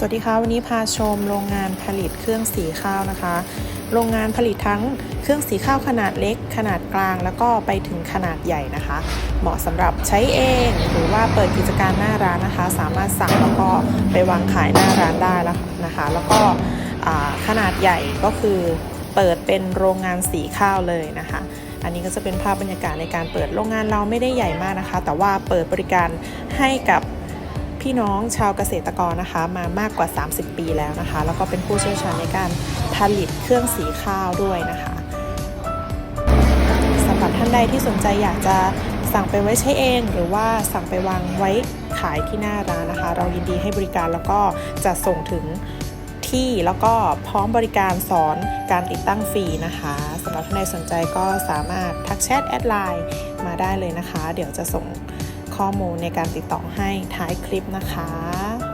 สวัสดีค่ะวันนี้พาชมโรงงานผลิตเครื่องสีข้าวนะคะ โรงงานผลิตทั้งเครื่องสีข้าวขนาดเล็ก ขนาดกลาง แล้วก็ไปถึงขนาดใหญ่นะคะ เหมาะสำหรับใช้เอง หรือว่าเปิดกิจการหน้าร้านนะคะ สามารถสั่งแล้วก็ไปวางขายหน้าร้านได้แล้วนะคะ แล้วก็ขนาดใหญ่ก็คือเปิดเป็นโรงงานสีข้าวเลยนะคะ อันนี้ก็จะเป็นภาพบรรยากาศในการเปิดโรงงานเราไม่ได้ใหญ่มากนะคะ แต่ว่าเปิดบริการให้กับ พี่น้องชาวเกษตรกรนะคะมามากกว่า 30 ปีแล้วนะคะ แล้วก็เป็นผู้เชี่ยวชาญในการผลิตเครื่องสีข้าวด้วยนะคะสำหรับท่านใดที่สนใจอยากจะสั่งไปไว้ใช้เอง หรือว่าสั่งไปวางไว้ขายที่หน้าร้านนะคะ เรายินดีให้บริการแล้วก็จะส่งถึงที่แล้วก็พร้อมบริการสอนการติดตั้งฟรีนะคะสำหรับท่านใดสนใจก็สามารถทักแชทแอดไลน์มาได้เลยนะคะ เดี๋ยวจะส่ง ข้อมูลในการติดต่อให้ท้ายคลิปนะคะ